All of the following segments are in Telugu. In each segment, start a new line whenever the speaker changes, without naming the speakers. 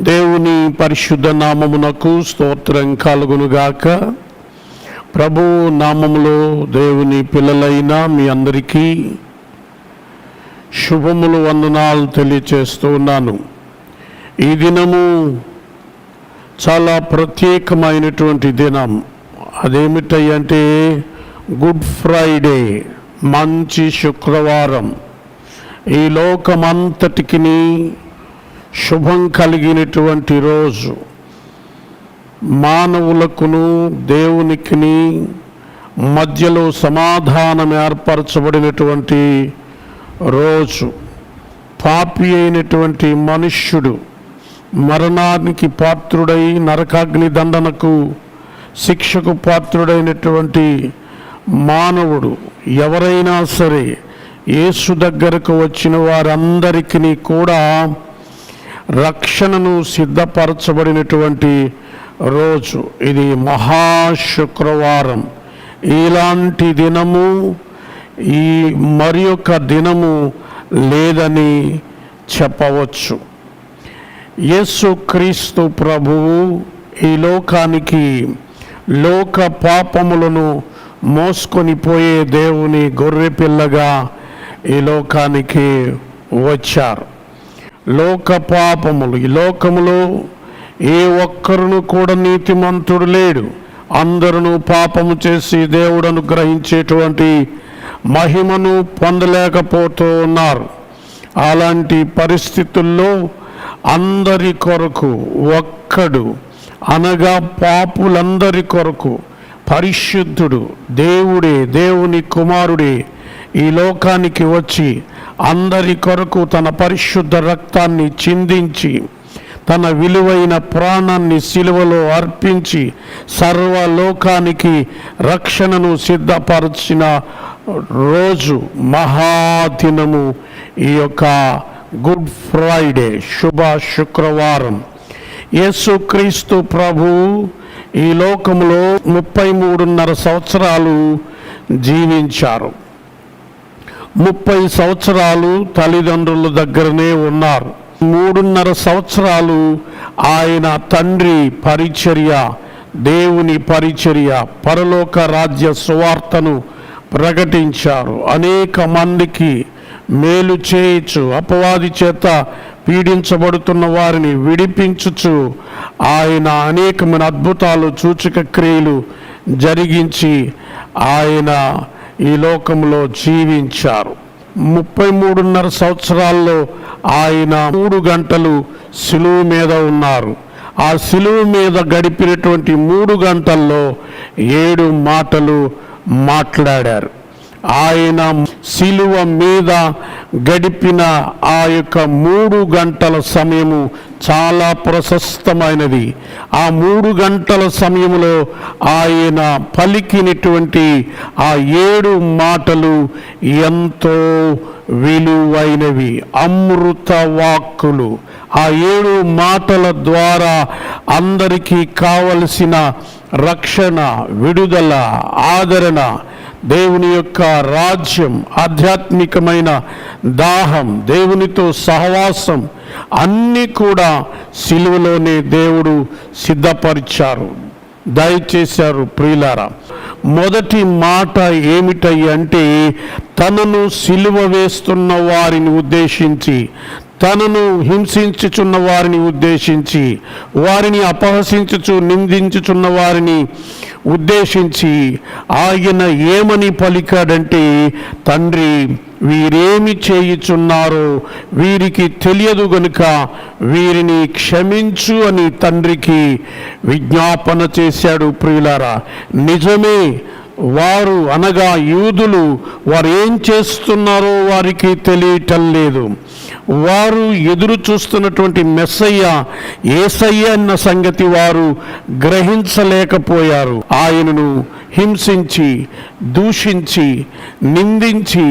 దేవుని పరిశుద్ధ నామమునకు స్తోత్రం కలుగునుగాక. ప్రభు నామములో దేవుని పిల్లలైన మీ అందరికీ శుభములు వందనాలు తెలియచేస్తూ ఉన్నాను. ఈ దినము చాలా ప్రత్యేకమైనటువంటి దినం. అదేమిటంటే గుడ్ ఫ్రైడే మంచి శుక్రవారం. ఈ లోకమంతటికి శుభం కలిగినటువంటి రోజు. మానవులకును దేవునికిని మధ్యలో సమాధానం ఏర్పరచబడినటువంటి రోజు. పాపి అయినటువంటి మనుష్యుడు మరణానికి పాత్రుడై నరకాగ్ని దండనకు శిక్షకు పాత్రుడైనటువంటి మానవుడు ఎవరైనా సరే యేసు దగ్గరకు వచ్చిన వారందరికీ కూడా రక్షణను సిద్ధపరచబడినటువంటి రోజు. ఇది మహాశుక్రవారం. ఇలాంటి దినము ఈ మరి యొక్క దినము లేదని చెప్పవచ్చు. యేసు క్రీస్తు ప్రభువు ఈ లోకానికి లోక పాపములను మోసుకొని పోయే దేవుని గొర్రెపిల్లగా ఈ లోకానికి వచ్చారు. లోక పాపములు ఈ లోకములో ఏ ఒక్కరును కూడా నీతిమంతుడు లేడు. అందరూ పాపము చేసి దేవుడు అనుగ్రహించేటువంటి మహిమను పొందలేకపోతూ ఉన్నారు. అలాంటి పరిస్థితుల్లో అందరి కొరకు ఒక్కడు అనగా పాపులందరి కొరకు పరిశుద్ధుడు దేవుడే దేవుని కుమారుడే ఈ లోకానికి వచ్చి అందరి కొరకు తన పరిశుద్ధ రక్తాన్ని చిందించి తన విలువైన ప్రాణాన్ని సిలువలో అర్పించి సర్వలోకానికి రక్షణను సిద్ధపరచిన రోజు మహాదినము ఈ యొక్క గుడ్ ఫ్రైడే శుభ శుక్రవారం. యేసుక్రీస్తు ప్రభు ఈ లోకంలో ముప్పై మూడున్నర సంవత్సరాలు జీవించారు. ముప్పై సంవత్సరాలు తల్లిదండ్రుల దగ్గరనే ఉన్నారు. మూడున్నర సంవత్సరాలు ఆయన తండ్రి పరిచర్య దేవుని పరిచర్య పరలోక రాజ్య సువార్తను ప్రకటించారు. అనేక మందికి మేలు చేయుచు అపవాది చేత పీడించబడుతున్న వారిని విడిపించుచు ఆయన అనేకమైన అద్భుతాలు సూచక క్రియలు జరిగించి ఆయన ఈ లోకంలో జీవించారు. ముప్పై మూడున్నర సంవత్సరాల్లో ఆయన మూడు గంటలు సిలువు మీద ఉన్నారు. ఆ సిలువు మీద గడిపినటువంటి మూడు గంటల్లో ఏడు మాటలు మాట్లాడారు. ఆయన శిలువ మీద గడిపిన ఆ యొక్క మూడు గంటల సమయము చాలా ప్రశస్తమైనది. ఆ మూడు గంటల సమయంలో ఆయన పలికినటువంటి ఆ ఏడు మాటలు ఎంతో విలువైనవి. అమృత వాక్కులు. ఆ ఏడు మాటల ద్వారా అందరికీ కావలసిన రక్షణ విడుదల ఆదరణ దేవుని యొక్క రాజ్యం ఆధ్యాత్మికమైన దాహం దేవునితో సహవాసం అన్నీ కూడా సిలువలోనే దేవుడు సిద్ధపరిచారు. దయచేశారు ప్రియులారా మొదటి మాట ఏమిటయ్యి అంటే తనను సిలువ వేస్తున్న వారిని ఉద్దేశించి తనను హింసించుచున్న వారిని ఉద్దేశించి వారిని అపహసించుచు నిందించుచున్న వారిని ఉద్దేశించి ఆయన ఏమని పలికాడంటే తండ్రి వీరేమి చేయుచున్నారో వీరికి తెలియదు గనుక వీరిని క్షమించు అని తండ్రికి విజ్ఞాపన చేశాడు. ప్రియులారా నిజమే వారు అనగా యూదులు వారు ఏం చేస్తున్నారో వారికి తెలియటం లేదు. వారు ఎదురు చూస్తున్నటువంటి మెస్సయ్య ఏసయ్య అన్న సంగతి వారు గ్రహించలేకపోయారు. ఆయనను హింసించి దూషించి నిందించి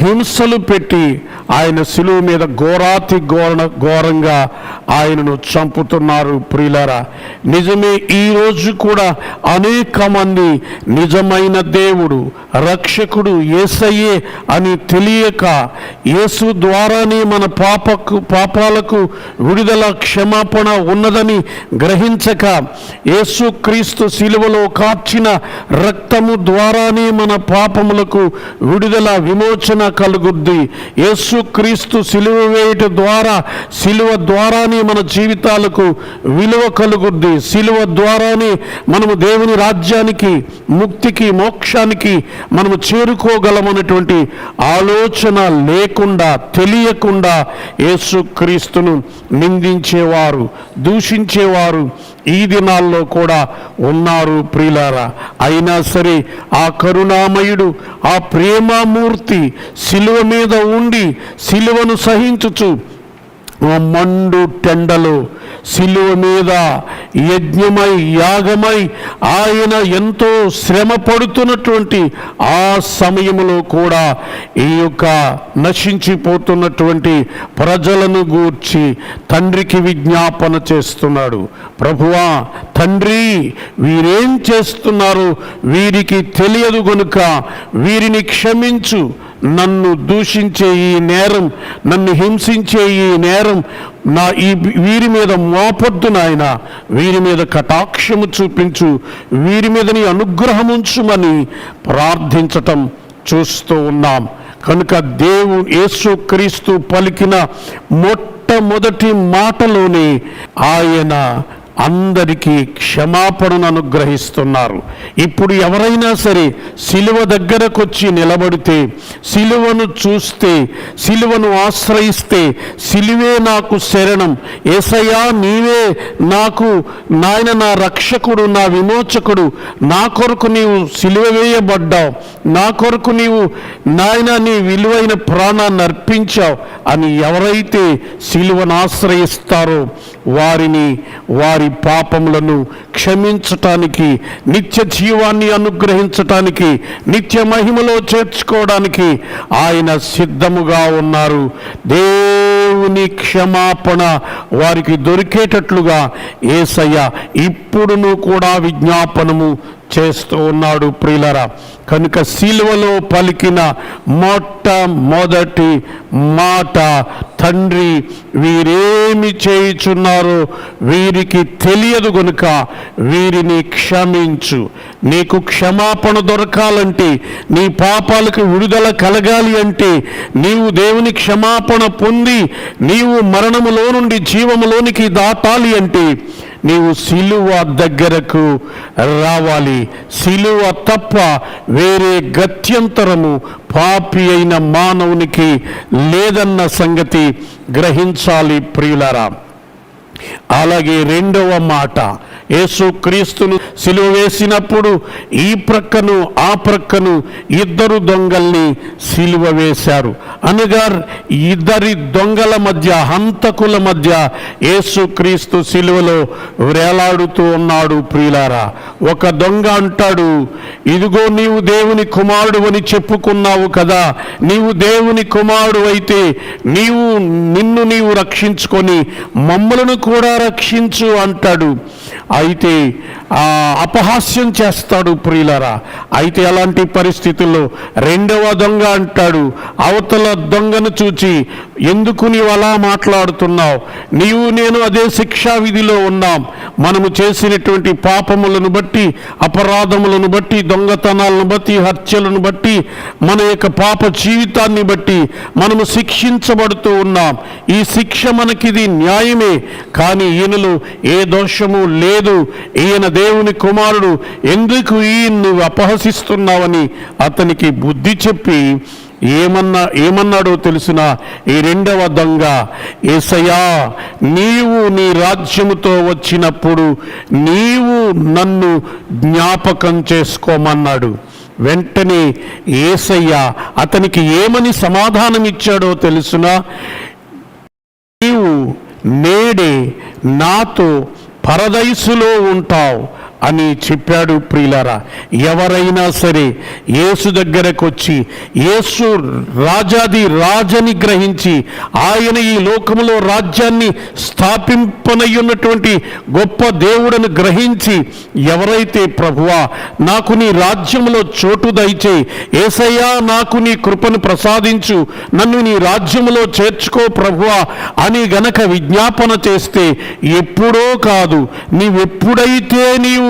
హింసలు పెట్టి ఆయన శిలువ మీద ఘోరాతి ఘోర ఘోరంగా ఆయనను చంపుతున్నారు ప్రియులారా. నిజమే ఈరోజు కూడా అనేక మంది నిజమైన దేవుడు రక్షకుడు యేసయ్యే అని తెలియక యేసు ద్వారానే మన పాపకు పాపాలకు విడుదల క్షమాపణ ఉన్నదని గ్రహించక యేసు క్రీస్తు శిలువలో కార్చిన రక్తము ద్వారానే మన పాపములకు విడుదల విమోచన కలుగుద్ది. యేసుక్రీస్తు సిలువ వేయట ద్వారా సిలువ ద్వారానే మన జీవితాలకు విలువ కలుగుద్ది. సిలువ ద్వారానే మనము దేవుని రాజ్యానికి ముక్తికి మోక్షానికి మనము చేరుకోగలమన్నటువంటి ఆలోచన లేకుండా తెలియకుండా యేసుక్రీస్తును నిందించేవారు దూషించేవారు ఈ దినాల్లో కూడా ఉన్నారు ప్రియులారా. అయినా సరే ఆ కరుణామయుడు ఆ ప్రేమమూర్తి శిలువ మీద ఉండి శిలువను సహించుచు మండు టెండలో శిలువ మీద యజ్ఞమై యాగమై ఆయన ఎంతో శ్రమ పడుతున్నటువంటి ఆ సమయంలో కూడా ఈ యొక్క నశించిపోతున్నటువంటి ప్రజలను గూర్చి తండ్రికి విజ్ఞాపన చేస్తున్నాడు. ప్రభువా తండ్రి వీరేం చేస్తున్నారు? వీరికి తెలియదు గనుక వీరిని క్షమించు. నన్ను దూషించే ఈ నేరం నన్ను హింసించే ఈ నేరం నా ఈ వీరి మీద మోపొద్దు నాయన వీరి మీద కటాక్షము చూపించు వీరి మీద నీ అనుగ్రహం ఉంచుమని ప్రార్థించటం చూస్తూ ఉన్నాం. కనుక దేవు యేసు క్రీస్తు పలికిన మొట్టమొదటి మాటలోనే ఆయన అందరికీ క్షమాపణను అనుగ్రహిస్తున్నారు. ఇప్పుడు ఎవరైనా సరే సిలువ దగ్గరకొచ్చి నిలబడితే సిలువను చూస్తే సిలువను ఆశ్రయిస్తే సిలువే నాకు శరణం. ఏసయ్యా నీవే నాకు నాయన నా రక్షకుడు నా విమోచకుడు. నా కొరకు నీవు సిలువ వేయబడ్డావు. నా కొరకు నీవు నాయన నీ విలువైన ప్రాణాన్ని అర్పించావు. అని ఎవరైతే సిలువను ఆశ్రయిస్తారో వారిని వారి పాపములను క్షమించటానికి నిత్య జీవాన్ని అనుగ్రహించటానికి నిత్య మహిమలో చేర్చుకోవడానికి ఆయన సిద్ధముగా ఉన్నారు. దేవుని క్షమాపణ వారికి దొరికేటట్లుగా ఏసయ్య ఇప్పుడును కూడా విజ్ఞాపనము చేస్తూ ఉన్నాడు ప్రియులరా. కనుక శిలువలో పలికిన మొట్టమొదటి మాట తండ్రి వీరేమి చేయుచున్నారో వీరికి తెలియదు గనుక వీరిని క్షమించు. నీకు క్షమాపణ దొరకాలంటే నీ పాపాలకు విడుదల కలగాలి అంటే నీవు దేవుని క్షమాపణ పొంది నీవు మరణములో నుండి జీవములోనికి దాటాలి అంటే నీవు సిలువ దగ్గరకు రావాలి. సిలువ తప్ప వేరే గత్యంతరము పాపి అయిన మానవునికి లేదన్న సంగతి గ్రహించాలి ప్రియులరా. అలాగే రెండవ మాట యేసు క్రీస్తును సిలువ వేసినప్పుడు ఈ ప్రక్కను ఆ ప్రక్కను ఇద్దరు దొంగల్ని సిలువ వేశారు. అనగా ఇద్దరి దొంగల మధ్య హంతకుల మధ్య యేసు క్రీస్తు సిలువలో వేలాడుతూ ఉన్నాడు ప్రియులారా. ఒక దొంగ అంటాడు ఇదిగో నీవు దేవుని కుమారుడు అని చెప్పుకున్నావు కదా నీవు దేవుని కుమారుడు అయితే నీవు నిన్ను నీవు రక్షించుకొని మమ్మలను కూడా రక్షించు అంటాడు. అయితే అపహాస్యం చేస్తాడు ప్రియులరా. అయితే అలాంటి పరిస్థితుల్లో రెండవ దొంగ అంటాడు. అవతల దొంగను చూచి ఎందుకు నీవు అలా మాట్లాడుతున్నావు? నీవు నేను అదే శిక్షా విధిలో ఉన్నాం. మనము చేసినటువంటి పాపములను బట్టి అపరాధములను బట్టి దొంగతనాలను బట్టి హత్యలను బట్టి మన యొక్క పాప జీవితాన్ని బట్టి మనము శిక్షించబడుతూ ఉన్నాం. ఈ శిక్ష మనకిది న్యాయమే. కానీ ఈయనలో ఏ దోషము లేదు. ఈయన దేవుని కుమారుడు ఎందుకు ఈయన అపహసిస్తున్నావని అతనికి బుద్ధి చెప్పి ఏమన్నా ఏమన్నాడో తెలిసిన? ఈ రెండవ దొంగ ఏసయ్యా నీవు నీ రాజ్యముతో వచ్చినప్పుడు నీవు నన్ను జ్ఞాపకం చేసుకోమన్నాడు. వెంటనే ఏసయ్య అతనికి ఏమని సమాధానం ఇచ్చాడో తెలుసునా? నీవు నేడే నాతో పరదైసులో ఉంటావు. అని చెప్పాడు ప్రియులారా. ఎవరైనా సరే యేసు దగ్గరకు వచ్చి యేసు రాజాది రాజని గ్రహించి ఆయన ఈ లోకములో రాజ్యాన్ని స్థాపింపనయ్యున్నటువంటి గొప్ప దేవుడను గ్రహించి ఎవరైతే ప్రభువా నాకు నీ రాజ్యంలో చోటు దయచేయి. ఏసయ్యా నాకు నీ కృపను ప్రసాదించు. నన్ను నీ రాజ్యములో చేర్చుకో ప్రభువా అని గనక విజ్ఞాపన చేస్తే ఎప్పుడో కాదు నీవెప్పుడైతే నీవు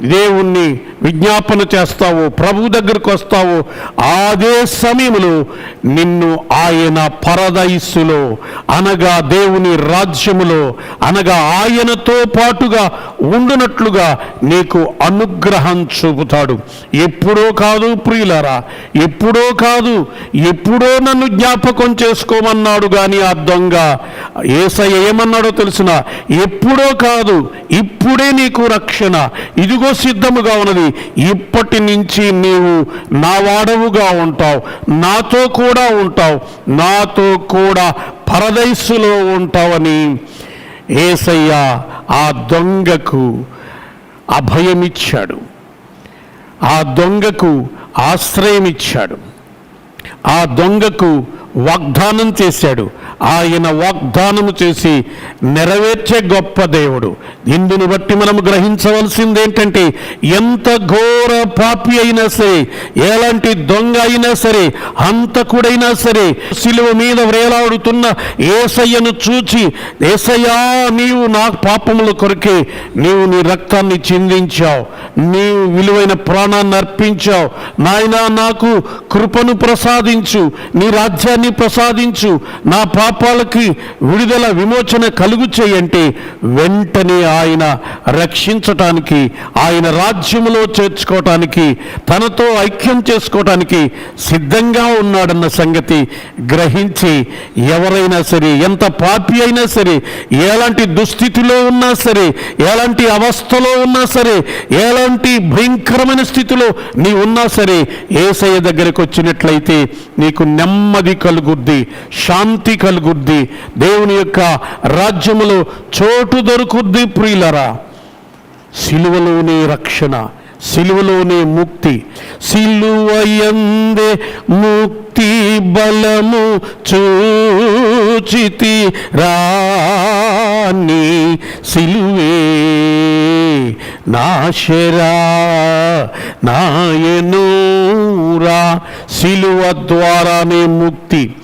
దేవుణ్ణి విజ్ఞాపన చేస్తావో ప్రభు దగ్గరకు వస్తావో. అదే సమయంలో నిన్ను ఆయన పరదయస్సులో అనగా దేవుని రాజ్యములో అనగా ఆయనతో పాటుగా ఉండునట్లుగా నీకు అనుగ్రహం చూపుతాడు. ఎప్పుడో కాదు ప్రియులారా ఎప్పుడో కాదు ఎప్పుడో నన్ను జ్ఞాపకం చేసుకోమన్నాడు కానీ ఆ దొంగ ఏసయ్య ఏమన్నాడో తెలిసిన ఎప్పుడో కాదు ఇప్పుడే నీకు రక్షణ. ఇదిగో సిద్ధముగా ఉన్నది. ఇప్పటి నుంచి నీవు నా వాడవుగా ఉంటావు. నాతో కూడా ఉంటావు. నాతో కూడా పరదయస్సులో ఉంటావని ఏసయ్య ఆ దొంగకు అభయమిచ్చాడు. ఆ దొంగకు ఆశ్రయం ఇచ్చాడు ఆ దొంగకు వాగ్దానం చేశాడు. ఆయన వాగ్దానము చేసి నెరవేర్చే గొప్ప దేవుడు. ఇందుని బట్టి మనం గ్రహించవలసింది ఏంటంటే ఎంత ఘోర పాపి అయినా సరే ఎలాంటి దొంగ అయినా సరే హంతకుడైనా సరే సిలువ మీద వేలాడుతున్న ఏసయ్యను చూచి ఏసయ్యా నీవు నా పాపముల కొరకే నీవు నీ రక్తాన్ని చిందించావు. నీవు విలువైన ప్రాణాన్ని అర్పించావు. నాయనా నాకు కృపను ప్రసాదించు. నీ రాజ్యాన్ని ప్రసాదించు. నా పాపాలకి విడుదల విమోచన కలుగు చేయంటే వెంటనే ఆయన రక్షించటానికి ఆయన రాజ్యంలో చేర్చుకోవటానికి తనతో ఐక్యం చేసుకోవటానికి సిద్ధంగా ఉన్నాడన్న సంగతి గ్రహించి ఎవరైనా సరే ఎంత పాపి అయినా సరే ఎలాంటి దుస్థితిలో ఉన్నా సరే ఎలాంటి అవస్థలో ఉన్నా సరే ఎలాంటి భయంకరమైన స్థితిలో నీ ఉన్నా సరే ఏసయ్య దగ్గరకు వచ్చినట్లయితే నీకు నెమ్మది కలుగుద్ది శాంతి కలుగుద్ది. దేవుని యొక్క రాజ్యములో చోటు దొరుకుద్ది ప్రియులరా. సిలువలోనే రక్షణ సిలువలోనే ముక్తి సిలువయందే ముక్తి బలము చూ చూచితి రాని సిలువే. నాశరా నాయనూరా సిలువ ద్వారానే ముక్తి.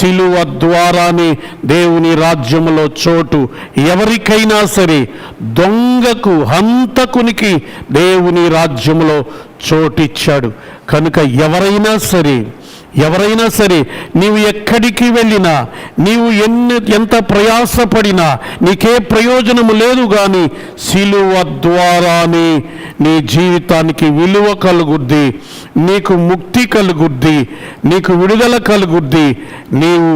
సిలువ ద్వారానే దేవుని రాజ్యములో చోటు. ఎవరికైనా సరే దొంగకు హంతకునికి దేవుని రాజ్యములో చోటిచ్చాడు. కనుక ఎవరైనా సరే ఎవరైనా సరే నీవు ఎక్కడికి వెళ్ళినా నీవు ఎన్ని ఎంత ప్రయాసపడినా నీకే ప్రయోజనము లేదు కానీ సిలువ ద్వారానే నీ జీవితానికి విలువ కలుగుద్ది నీకు ముక్తి కలుగుద్ది నీకు విడుదల కలుగుద్ది నీవు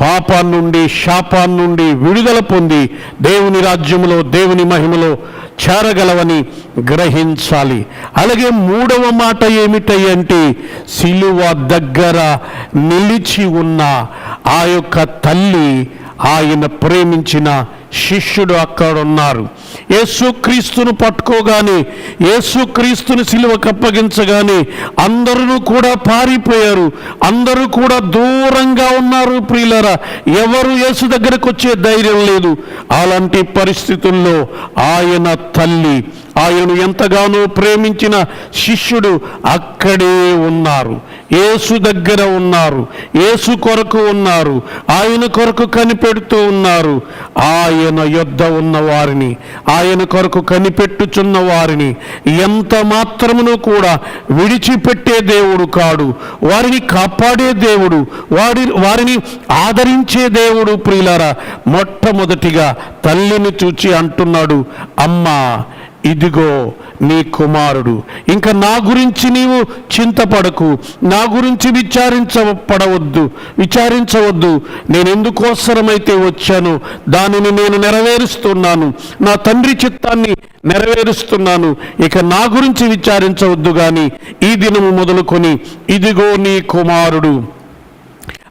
పాపాన్ని నుండి శాపాన్ని నుండి విడుదల పొంది దేవుని రాజ్యములో దేవుని మహిమలో చేరగలవని గ్రహించాలి. అలాగే మూడవ మాట ఏమిటంటే సిలువ దగ్గర నిలిచి ఉన్న ఆ యొక్క తల్లి ఆయన ప్రేమించిన శిష్యుడు అక్కడ ఉన్నారు యేసుక్రీస్తును పట్టుకోగానే యేసుక్రీస్తుని సిలువకు అప్పగించగానే అందరూ కూడా పారిపోయారు. అందరూ కూడా దూరంగా ఉన్నారు ప్రియులరా. ఎవరు యేసు దగ్గరకు వచ్చే ధైర్యం లేదు. అలాంటి పరిస్థితుల్లో ఆయన తల్లి ఆయనను ఎంతగానో ప్రేమించిన శిష్యుడు అక్కడే ఉన్నారు. యేసు దగ్గర ఉన్నారు. యేసు కొరకు ఉన్నారు. ఆయన కొరకు కనిపెడుతూ ఉన్నారు. ఆయన యొద్ద ఉన్న వారిని ఆయన కొరకు కనిపెట్టుచున్న వారిని ఎంత మాత్రమును కూడా విడిచిపెట్టే దేవుడు కాడు. వారిని కాపాడే దేవుడు వారి వారిని ఆదరించే దేవుడు ప్రియులారా మొట్టమొదటిగా తల్లిని చూచి అంటున్నాడు అమ్మా ఇదిగో నీ కుమారుడు. ఇంకా నా గురించి నీవు చింతపడకు. నా గురించి విచారించపడవద్దు విచారించవద్దు. నేను ఎందుకోసరమైతే వచ్చాను దానిని నేను నెరవేరుస్తున్నాను. నా తండ్రి చిత్తాన్ని నెరవేరుస్తున్నాను. ఇక నా గురించి విచారించవద్దు కానీ ఈ దినము మొదలుకొని ఇదిగో నీ కుమారుడు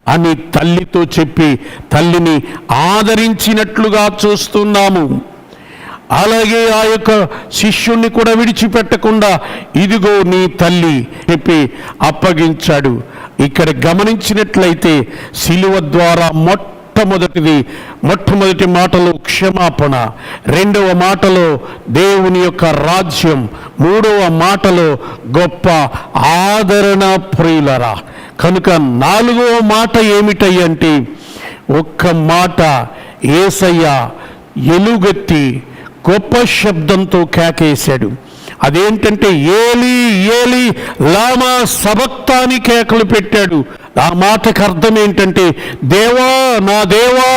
అని తల్లితో చెప్పి తల్లిని ఆదరించినట్లుగా చూస్తున్నాము. అలాగే ఆ యొక్క శిష్యుణ్ణి కూడా విడిచిపెట్టకుండా ఇదిగో నీ తల్లి చెప్పి అప్పగించాడు. ఇక్కడ గమనించినట్లయితే శిలువ ద్వారా మొట్టమొదటిది మొట్టమొదటి మాటలో క్షమాపణ రెండవ మాటలో దేవుని యొక్క రాజ్యం మూడవ మాటలో గొప్ప ఆదరణ ప్రియులరా. కనుక నాలుగవ మాట ఏమిటయ్యంటే ఒక్క మాట ఏసయ్య ఎలుగెత్తి గొప్ప శబ్దంతో కేకేశాడు. అదేంటంటే ఏలి ఏలి లామా సబక్తాని కేకలు పెట్టాడు. ఆ మాటకు అర్థం ఏంటంటే దేవా నా దేవా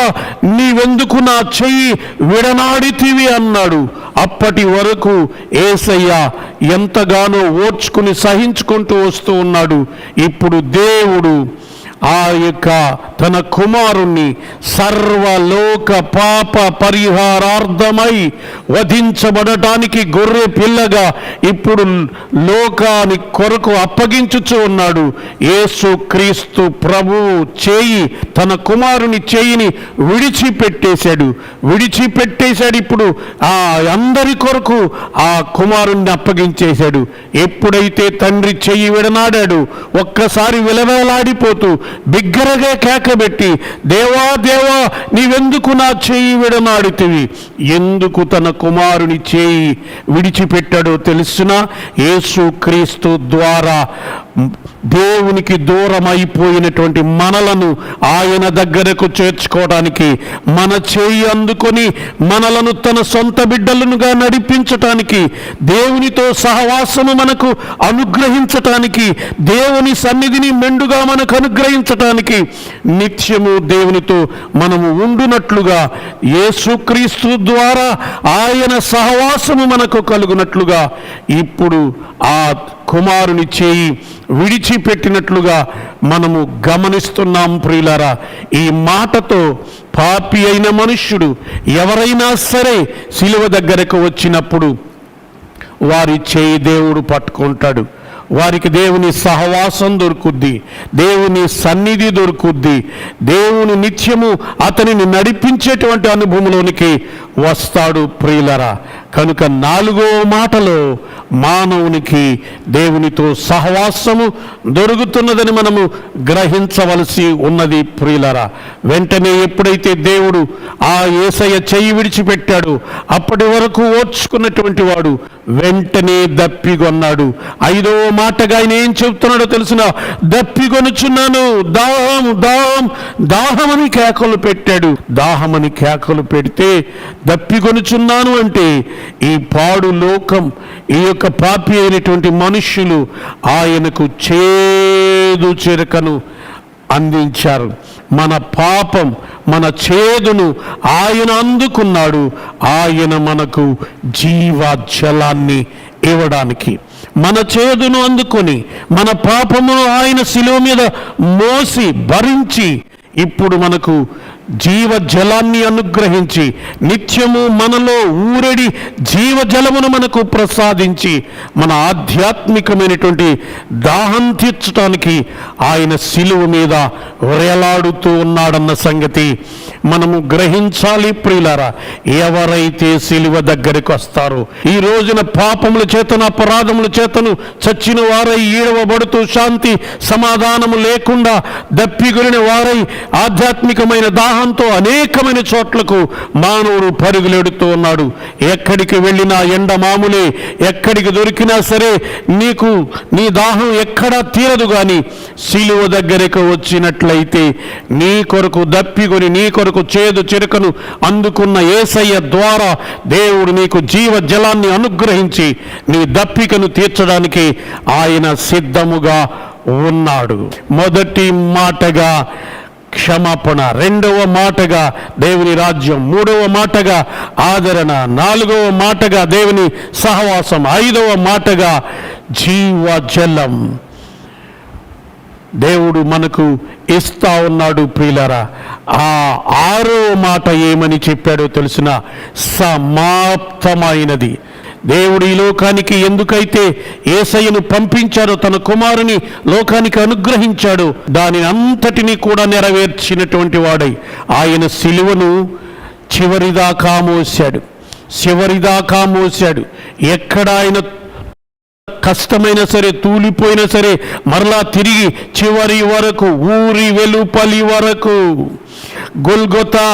నీవెందుకు నా చెయ్యి విడనాడితివి అన్నాడు. అప్పటి వరకు ఏసయ్య ఎంతగానో ఓర్చుకుని సహించుకుంటూ వస్తూ ఉన్నాడు. ఇప్పుడు దేవుడు ఆ యొక్క తన కుమారుణ్ణి సర్వలోక పాప పరిహారార్థమై వధించబడటానికి గొర్రె పిల్లగా ఇప్పుడు లోకాని కొరకు అప్పగించుచు ఉన్నాడు. యేసు క్రీస్తు ప్రభువు చేయి తన కుమారుని చేయిని విడిచిపెట్టేశాడు. విడిచిపెట్టేశాడు ఇప్పుడు ఆ అందరి కొరకు ఆ కుమారుణ్ణి అప్పగించేశాడు. ఎప్పుడైతే తండ్రి చెయ్యి విడనాడాడు ఒక్కసారి విలవేలాడిపోతూ బిగ్గరగా కేకబెట్టి దేవా దేవా నీవెందుకు నా చేయి విడనాడితివి? ఎందుకు తన కుమారుని చేయి విడిచిపెట్టాడో తెలుసునా? యేసు క్రీస్తు ద్వారా దేవునికి దూరమైపోయినటువంటి మనలను ఆయన దగ్గరకు చేర్చుకోవడానికి మన చేయి అందుకొని మనలను తన సొంత బిడ్డలనుగా నడిపించటానికి దేవునితో సహవాసము మనకు అనుగ్రహించటానికి దేవుని సన్నిధిని మెండుగా మనకు అనుగ్రహించటానికి నిత్యము దేవునితో మనము ఉండునట్లుగా యేసుక్రీస్తు ద్వారా ఆయన సహవాసము మనకు కలుగునట్లుగా ఇప్పుడు ఆ కుమారుని చేయి విడిచి విడిచిపెట్టినట్లుగా మనము గమనిస్తున్నాం ప్రియులారా. ఈ మాటతో పాపి అయిన మనుష్యుడు ఎవరైనా సరే శిలువ దగ్గరకు వచ్చినప్పుడు వారి చేయి దేవుడు పట్టుకుంటాడు. వారికి దేవుని సహవాసం దొరుకుద్ది దేవుని సన్నిధి దొరుకుద్ది దేవుని నిత్యము అతనిని నడిపించేటువంటి అనుభవంలోనికి వస్తాడు ప్రియులరా. కనుక నాలుగో మాటలో మానవునికి దేవునితో సహవాసము దొరుకుతున్నదని మనము గ్రహించవలసి ఉన్నది ప్రియులరా. వెంటనే ఎప్పుడైతే దేవుడు ఆ ఏసయ్య చెయ్యి విడిచిపెట్టాడు అప్పటి వరకు ఓర్చుకున్నటువంటి వాడు వెంటనే దప్పిగొన్నాడు ఐదో మాటగా ఆయన ఏం చెబుతున్నాడో తెలిసిన? దప్పిగొనుచున్నాను దాహం దాహం దాహమని కేకలు పెట్టాడు. దాహమని కేకలు పెడితే దప్పిగొనుచున్నాను అంటే ఈ పాడు లోకం ఈ యొక్క పాపి అయినటువంటి మనుష్యులు ఆయనకు చేదు చెరకను అందించారు. మన పాపం మన చేదును ఆయన అందుకున్నాడు. ఆయన మనకు జీవ జలాన్ని ఇవ్వడానికి. మన చేదును అందుకొని మన పాపమును ఆయన శిలువ మీద మోసి భరించి ఇప్పుడు మనకు జీవజలాన్ని అనుగ్రహించి నిత్యము మనలో ఊరడి జీవజలమును మనకు ప్రసాదించి మన ఆధ్యాత్మికమైనటువంటి దాహం తీర్చడానికి ఆయన శిలువు మీద వేలాడుతూ ఉన్నాడన్న సంగతి మనము గ్రహించాలి ప్రియులారా ఎవరైతే శిలువ దగ్గరికి వస్తారో ఈ రోజున పాపముల చేతను అపరాధముల చేతను చచ్చిన వారై ఈడవబడుతూ శాంతి సమాధానము లేకుండా దప్పిగురిన వారై ఆధ్యాత్మికమైన దాహంతో అనేకమైన చోట్లకు మానవుడు పరుగులెడుతూ ఉన్నాడు. ఎక్కడికి వెళ్ళినా ఎండ మామూలే ఎక్కడికి దొరికినా సరే నీకు నీ దాహం ఎక్కడా తీరదు కానీ శిలువ దగ్గరకు వచ్చినట్లయితే నీ కొరకు దప్పికొని నీ కొరకు చేదు చెరుకను అందుకున్న ఏసయ్య ద్వారా దేవుడు నీకు జీవ జలాన్ని అనుగ్రహించి నీ దప్పికను తీర్చడానికి ఆయన సిద్ధముగా ఉన్నాడు. మొదటి మాటగా క్షమాపణ రెండవ మాటగా దేవుని రాజ్యం మూడవ మాటగా ఆదరణ నాలుగవ మాటగా దేవుని సహవాసం ఐదవ మాటగా జీవజలం దేవుడు మనకు ఇస్తా ఉన్నాడు ప్రియులరా. ఆ ఆరో మాట ఏమని చెప్పాడో తెలిసిన? సమాప్తమైనది. దేవుడు ఈ లోకానికి ఎందుకైతే ఏసయ్యను పంపించాడో తన కుమారుని లోకానికి అనుగ్రహించాడు దాని అంతటినీ కూడా నెరవేర్చినటువంటి వాడై ఆయన సిలువను చివరిదాకా మోశాడు. చివరిదాకా మోశాడు. ఎక్కడ ఆయన కష్టమైనా సరే తూలిపోయినా సరే మరలా తిరిగి చివరి వరకు ఊరి వెలుపలి వరకు గొల్గొతా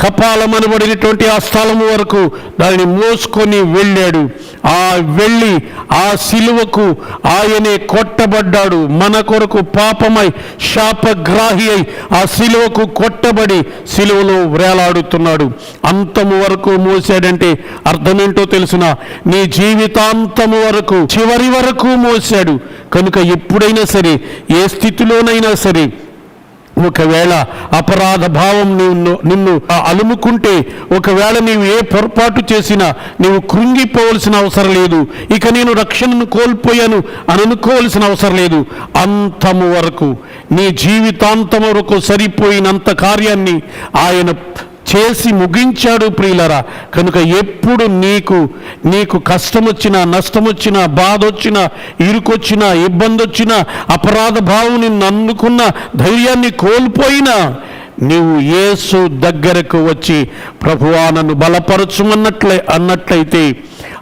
కపాలమనబడినటువంటి ఆ స్థలం వరకు దానిని మోసుకొని వెళ్ళాడు. ఆ వెళ్ళి ఆ సిలువకు ఆయనే కొట్టబడ్డాడు. మన కొరకు పాపమై శాపగ్రాహి అయి ఆ సిలువకు కొట్టబడి సిలువలో వేలాడుతున్నాడు. అంతము వరకు మోసాడంటే అర్థమేంటో తెలుసిన నీ జీవితాంతము వరకు చివరి వరకు మోసాడు. కనుక ఎప్పుడైనా సరే ఏ స్థితిలోనైనా సరే ఒకవేళ అపరాధ భావం నిన్ను నిన్ను అలుముకుంటే ఒకవేళ నీవు ఏ పొరపాటు చేసినా నీవు కృంగిపోవలసిన అవసరం లేదు. ఇక నేను రక్షణను కోల్పోయాను అని అనుకోవలసిన అవసరం లేదు. అంతము వరకు నీ జీవితాంతం వరకు సరిపోయినంత కార్యాన్ని ఆయన చేసి ముగించాడు ప్రియులరా. కనుక ఎప్పుడు నీకు నీకు కష్టం వచ్చినా నష్టం వచ్చినా బాధ వచ్చినా ఇరుకొచ్చినా ఇబ్బంది వచ్చినా అపరాధ భావం నిన్ను అందుకున్న ధైర్యాన్ని కోల్పోయినా నీవు యేసు దగ్గరకు వచ్చి ప్రభువా నన్ను బలపరచుమన్నట్లే అన్నట్లయితే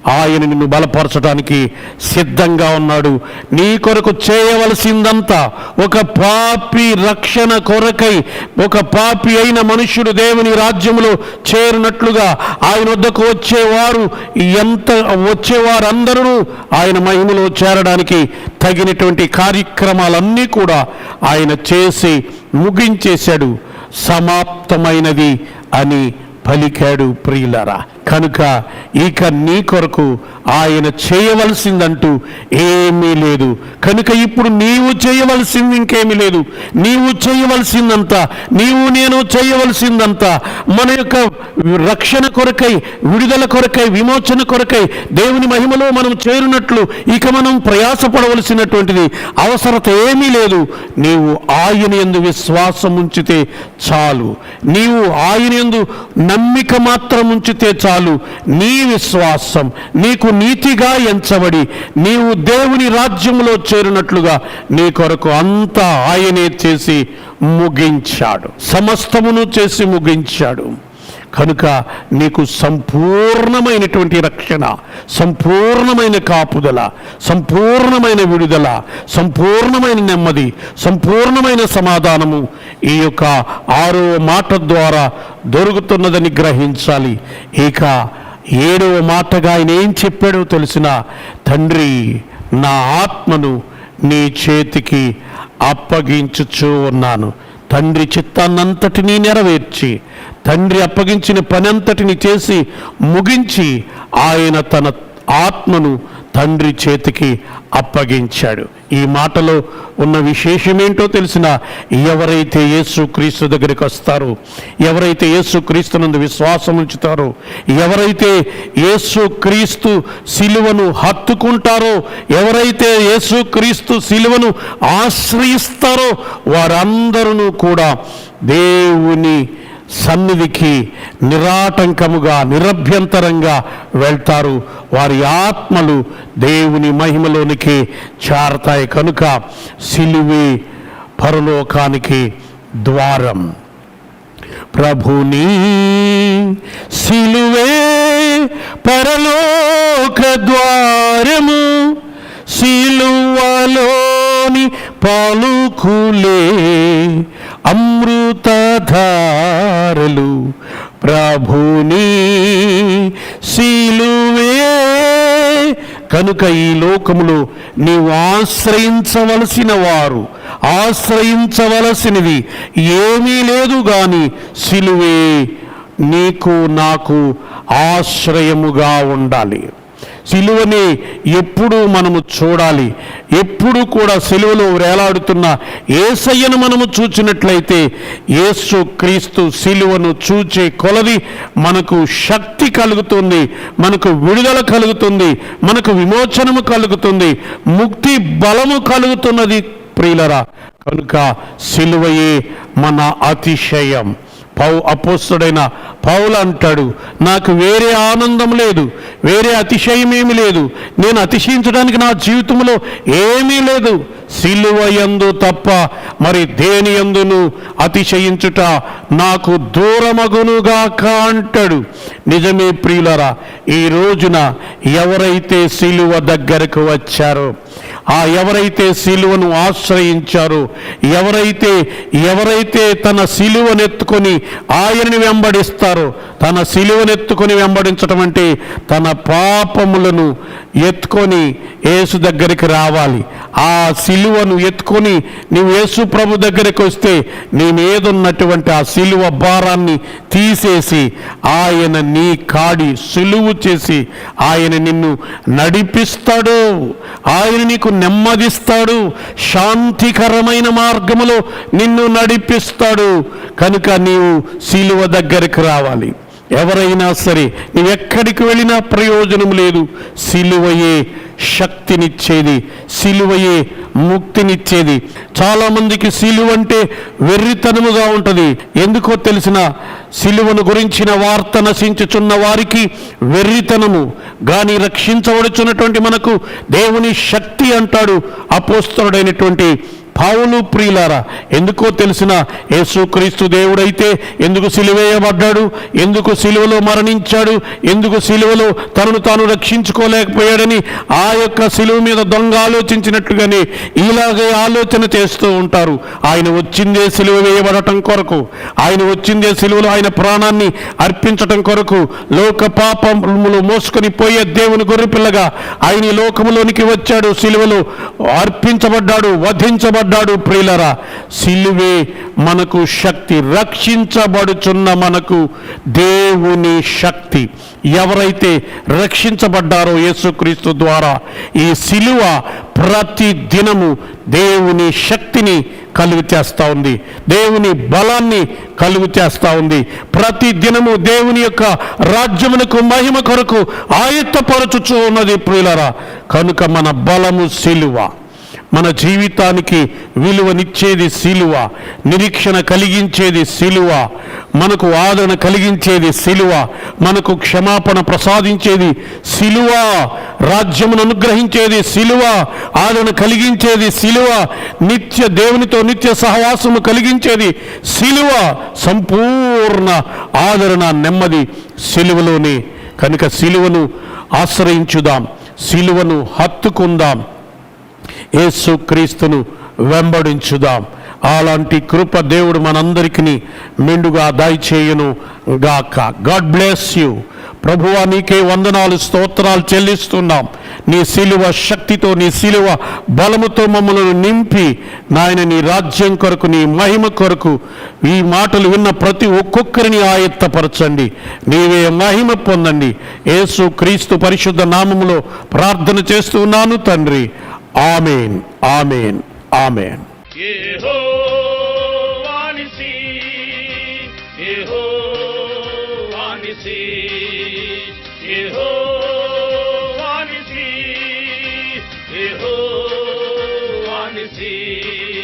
ఆయన నిన్ను బలపరచడానికి సిద్ధంగా ఉన్నాడు. నీ కొరకు చేయవలసిందంతా ఒక పాపి రక్షణ కొరకై ఒక పాపి అయిన మనుష్యుడు దేవుని రాజ్యములో చేరినట్లుగా ఆయన వద్దకు వచ్చేవారు ఎంత వచ్చేవారందరూ ఆయన మహిమలో చేరడానికి తగినటువంటి కార్యక్రమాలన్నీ కూడా ఆయన చేసి ముగించేశాడు. సమాప్తమైనది అని పలికాడు ప్రియులరా. కనుక ఇక నీ కొరకు ఆయన చేయవలసిందంటూ ఏమీ లేదు. కనుక ఇప్పుడు నీవు చేయవలసింది ఇంకేమీ లేదు. నీవు చేయవలసిందంతా నీవు నేను చేయవలసిందంతా మన యొక్క రక్షణ కొరకై విడుదల కొరకై విమోచన కొరకై దేవుని మహిమలో మనం చేరినట్లు ఇక మనం ప్రయాసపడవలసినటువంటిది అవసరత ఏమీ లేదు. నీవు ఆయన ఎందు విశ్వాసం ఉంచితే చాలు. నీవు ఆయన ఎందు నమ్మిక మాత్రం ఉంచితే చాలు. నీ విశ్వాసం నీకు నీతిగా ఎంచబడి నీవు దేవుని రాజ్యంలో చేరినట్లుగా నీ కొరకు అంతా ఆయనే చేసి ముగించాడు. సమస్తమును చేసి ముగించాడు. కనుక నీకు సంపూర్ణమైనటువంటి రక్షణ సంపూర్ణమైన కాపుదల సంపూర్ణమైన విడుదల సంపూర్ణమైన నెమ్మది సంపూర్ణమైన సమాధానము ఈ యొక్క ఆరో మాట ద్వారా దొరుకుతున్నదని గ్రహించాలి. ఇక ఏడవ మాటగా ఆయన ఏం చెప్పాడో తెలిసిన తండ్రి నా ఆత్మను నీ చేతికి అప్పగించుచూ ఉన్నాను. తండ్రి చిత్తాన్నంతటినీ నెరవేర్చి తండ్రి అప్పగించిన పనంతటిని చేసి ముగించి ఆయన తన ఆత్మను తండ్రి చేతికి అప్పగించాడు. ఈ మాటలో ఉన్న విశేషమేంటో తెలిసిన ఎవరైతే యేసుక్రీస్తు దగ్గరికి వస్తారో ఎవరైతే యేసుక్రీస్తు నందు విశ్వాసం ఉంచుతారో ఎవరైతే యేసుక్రీస్తు శిలువను సిలువను హత్తుకుంటారో ఎవరైతే యేసుక్రీస్తు శిలువను సిలువను ఆశ్రయిస్తారో వారందరూ కూడా దేవుని సన్నిధికి నిరాటంకముగా నిరభ్యంతరంగా వెళ్తారు. వారి ఆత్మలు దేవుని మహిమలోనికి చేరతాయి కనుక సిలువి పరలోకానికి ద్వారం. ప్రభుని సిలువే పరలోక ద్వారము సిలువలోని పలుకులే అమృతధారలు ప్రభుని శీలువే కనుక ఈ లోకములో నీవు ఆశ్రయించవలసిన వారు ఆశ్రయించవలసినవి ఏమీ లేదు గాని సిలువే. నీకు నాకు ఆశ్రయముగా ఉండాలి. సిలువని ఎప్పుడు మనము చూడాలి. ఎప్పుడు కూడా సిలువలో వేలాడుతున్న ఏసయ్యను మనము చూచినట్లయితే యేసు క్రీస్తు సిలువను చూచే కొలది మనకు శక్తి కలుగుతుంది మనకు విడుదల కలుగుతుంది మనకు విమోచనము కలుగుతుంది ముక్తి బలము కలుగుతున్నది ప్రియులరా. కనుక సిలువయే మన అతిశయం. పౌ అపోస్తుడైన పౌలు అంటాడు నాకు వేరే ఆనందం లేదు వేరే అతిశయం ఏమీ లేదు. నేను అతిశయించడానికి నా జీవితంలో ఏమీ లేదు. సిలువ ఎందు తప్ప మరి దేని యందును అతిశయించుట నాకు దూరమగునుగాక అంటాడు. నిజమే ప్రియులరా ఈ రోజున ఎవరైతే సిలువ దగ్గరకు వచ్చారో ఆ ఎవరైతే శిలువను ఆశ్రయించారో ఎవరైతే ఎవరైతే తన సిలువనెత్తుకొని ఆయనని వెంబడిస్తారో తన సిలువనెత్తుకొని వెంబడించటం అంటే తన పాపములను ఎత్తుకొని యేసు దగ్గరికి రావాలి. ఆ సిలువను ఎత్తుకొని నీవు యేసు ప్రభు దగ్గరికి వస్తే నీ మీదున్నటువంటి ఆ సిలువ భారాన్ని తీసేసి ఆయన నీ కాడి సులువు చేసి ఆయన నిన్ను నడిపిస్తాడు. ఆయన నీకు నెమ్మదిస్తాడు. శాంతికరమైన మార్గములో నిన్ను నడిపిస్తాడు. కనుక నీవు సిలువ దగ్గరికి రావాలి. ఎవరైనా సరే నీవెక్కడికి వెళ్ళినా ప్రయోజనం లేదు. సిలువయే శక్తినిచ్చేది సిలువయే ముక్తినిచ్చేది. చాలామందికి సిలువ అంటే వెర్రితనముగా ఉంటుంది. ఎందుకో తెలిసిన సిలువను గురించిన వార్త నశించుచున్న వారికి వెర్రితనము. గాని రక్షించబడుచున్నటువంటి మనకు దేవుని శక్తి అంటాడు అపోస్తుడైనటువంటి పావులు ప్రియులారా ఎందుకో తెలిసిన యేసుక్రీస్తు దేవుడైతే ఎందుకు సిలువేయబడ్డాడు ఎందుకు సిలువలో మరణించాడు ఎందుకు సిలువలో తనను తాను రక్షించుకోలేకపోయాడని ఆ యొక్క సిలువ మీద దొంగ ఆలోచించినట్టుగానే ఇలాగే ఆలోచన చేస్తూ ఉంటారు. ఆయన వచ్చిందే సిలువ వేయబడటం కొరకు ఆయన వచ్చిందే సిలువలో ఆయన ప్రాణాన్ని అర్పించటం కొరకు లోక పాపములు మోసుకొని పోయే దేవుని గొర్రెపిల్లగా ఆయన లోకములోనికి వచ్చాడు సిలువలో అర్పించబడ్డాడు వధించబడ్డాడు. ప్రియులరా. సిలువే మనకు శక్తి రక్షించబడుచున్న మనకు దేవుని శక్తి. ఎవరైతే రక్షించబడ్డారో యేసుక్రీస్తు ద్వారా ఈ సిలువ ప్రతి దినము దేవుని శక్తిని కలుగు చేస్తూ ఉంది. దేవుని బలాన్ని కలుగు చేస్తూ ఉంది. ప్రతి దినము దేవుని యొక్క రాజ్యమునకు మహిమ కొరకు ఆయత్తపరచుచూ ఉన్నది ప్రియులరా. కనుక మన బలము సిలువ. మన జీవితానికి విలువనిచ్చేది సిలువ నిరీక్షణ కలిగించేది సిలువ మనకు ఆదరణ కలిగించేది సిలువ మనకు క్షమాపణ ప్రసాదించేది సిలువ రాజ్యమును అనుగ్రహించేది సిలువ ఆదరణ కలిగించేది సిలువ నిత్య దేవునితో నిత్య సహవాసము కలిగించేది సిలువ సంపూర్ణ ఆదరణ నెమ్మది సిలువలోనే. కనుక సిలువను ఆశ్రయించుదాం సిలువను హత్తుకుందాం. యేసు క్రీస్తును వెంబడించుదాం. అలాంటి కృప దేవుడు మనందరికీ మెండుగా దయచేయును గాక. God bless you. ప్రభువా నీకే వందనాలు స్తోత్రాలు చెల్లిస్తున్నాం. నీ సిలువ శక్తితో నీ సిలువ బలముతో మమ్మలను నింపి నాయన నీ రాజ్యం కొరకు నీ మహిమ కొరకు ఈ మాటలు విన్న ప్రతి ఒక్కొక్కరిని ఆయత్తపరచండి. నీవే మహిమ పొందండి. యేసు క్రీస్తు పరిశుద్ధ నామములో ప్రార్థన చేస్తున్నాను తండ్రి.
Amen. Amen. Amen.